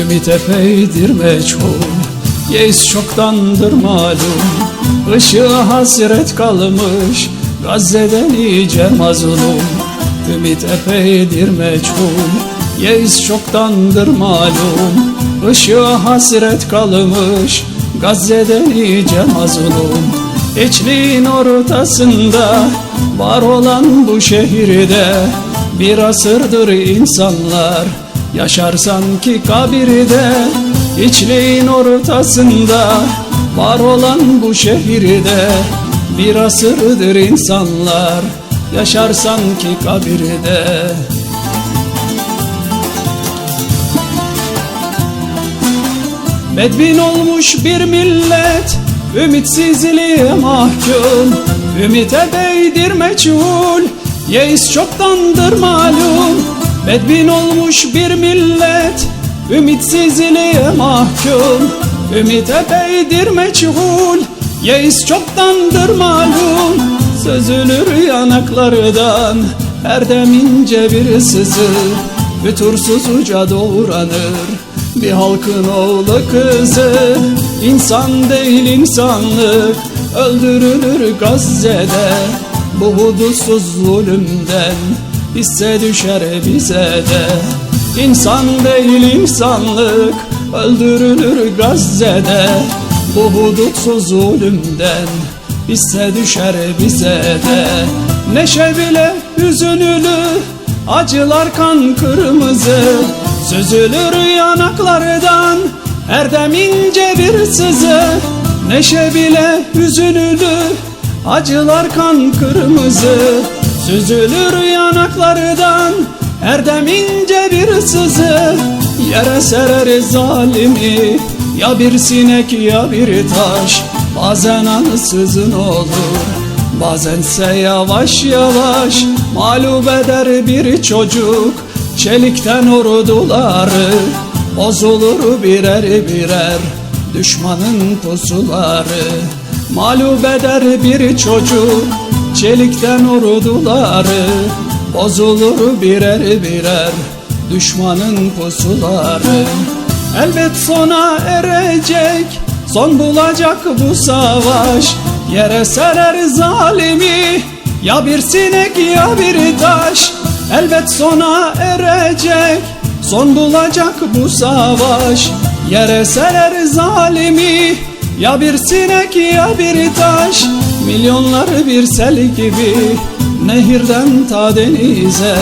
Ümit epeydir meçhul. Yeis çoktandır malum. Işığı hasret kalmış. Gazze'den iyice mazlum. Ümit epeydir meçhul. Yeis çoktandır malum. Işığı hasret kalmış. Gazze'den iyice mazlum. Hiçliğin ortasında Var olan bu şehirde Bir asırdır insanlar Yaşar sanki kabirde Hiçliğin ortasında Var olan bu şehirde Bir asırdır insanlar Yaşar sanki kabirde. Bedbin olmuş bir millet Ümitsizliğe mahkum. Ümite beydir meçhul Yeis çoktandır malum Bedbin olmuş bir millet Ümitsizliğe mahkum. Ümite beydir meçhul Yeis çoktandır malum. Sözülür yanaklardan Erdem ince bir sızı. Fütursuzca doğranır bir halkın oğlu kızı. İnsan değil insanlık Öldürülür Gazze'de Bu hudutsuz zulümden Hisse düşer bize de. İnsan değil insanlık Öldürülür Gazze'de. Bu hudutsuz zulümden Hisse düşer bize de. Neşe bile hüzünlü Acılar kan kırmızı. Süzülür yanaklardan Erdem ince bir sızı. Neşe bile hüzünlü Acılar kan kırmızı Süzülür yanaklardan Erdem ince bir sızı. Yere serer zalimi Ya bir sinek ya bir taş. Bazen ansızın olur Bazense yavaş yavaş Mağlup eder bir çocuk. Çelikten orduları Bozulur birer birer Düşmanın pusuları. Mağlup eder bir çocuk Çelikten orduları Bozulur birer birer Düşmanın pusuları. Elbet sona erecek Son bulacak bu savaş. Yere serer zalimi Ya bir sinek ya bir taş. Elbet sona erecek Son bulacak bu savaş. Yere serer zalimi Ya bir sinek ya bir taş Milyonlar bir sel gibi Nehirden ta denize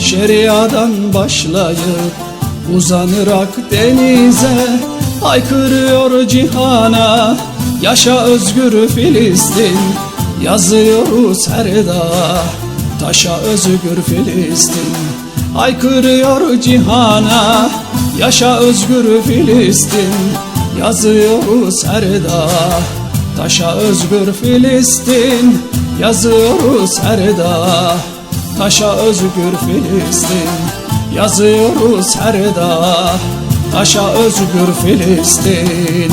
Şeriadan başlayıp Uzanır Akdeniz'e. Haykırıyor cihana Yaşa özgür Filistin. Yazıyoruz her dağa Taşa özgür Filistin. Haykırıyor cihana Yaşa özgür Filistin. Yazıyoruz her dağa Taşa özgür Filistin Yazıyoruz her dağa Taşa özgür Filistin Yazıyoruz her dağa Taşa özgür Filistin